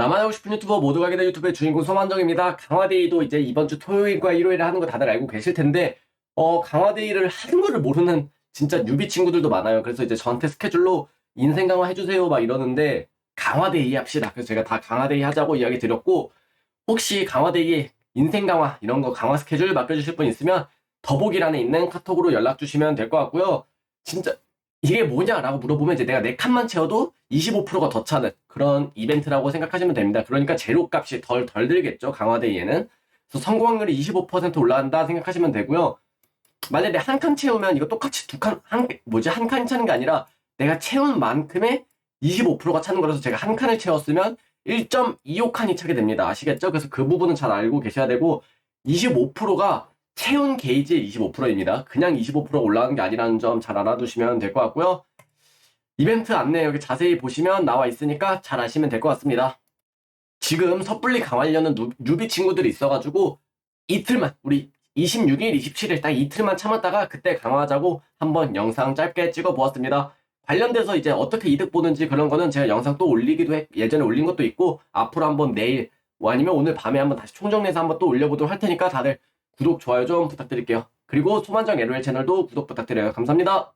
나만 하고 싶은 유튜버 모두 가게 될 유튜브의 주인공 소만정입니다. 강화데이도 이제 이번 주 토요일과 일요일에 하는 거 다들 알고 계실 텐데, 어, 강화데이를 하는 거를 모르는 진짜 뉴비 친구들도 많아요. 그래서 이제 저한테 스케줄로 인생 강화 해주세요 막 이러는데, 강화데이 합시다. 그래서 제가 다 강화데이 하자고 이야기 드렸고, 혹시 강화데이에 인생 강화 이런 거 강화 스케줄 맡겨주실 분 있으면 더보기란에 있는 카톡으로 연락 주시면 될 것 같고요. 진짜 이게 뭐냐라고 물어보면 이제 내가 네 칸만 채워도 25%가 더 차는 그런 이벤트라고 생각하시면 됩니다. 그러니까 재료 값이 덜, 덜 들겠죠. 강화데이에는. 그래서 성공 확률이 25% 올라간다 생각하시면 되고요. 만약에 한 칸 채우면 이거 똑같이 두 칸, 한, 뭐지, 한 칸 차는 게 아니라 내가 채운 만큼의 25%가 차는 거라서 제가 한 칸을 채웠으면 1.25칸이 차게 됩니다. 아시겠죠? 그래서 그 부분은 잘 알고 계셔야 되고 25%가 채운 게이지의 25%입니다. 그냥 25% 올라가는 게 아니라는 점 잘 알아두시면 될 것 같고요. 이벤트 안내 여기 자세히 보시면 나와 있으니까 잘 아시면 될 것 같습니다. 지금 섣불리 강화하려는 누- 뉴비 친구들이 있어가지고 이틀만 우리 26일, 27일 딱 이틀만 참았다가 그때 강화하자고 한번 영상 짧게 찍어 보았습니다. 관련돼서 이제 어떻게 이득 보는지 그런 거는 제가 영상 또 올리기도 했, 예전에 올린 것도 있고 앞으로 한번 내일 뭐 아니면 오늘 밤에 한번 다시 총정리해서 한번 또 올려보도록 할 테니까 다들 구독, 좋아요 좀 부탁드릴게요. 그리고 소만정 LOL 채널도 구독 부탁드려요. 감사합니다.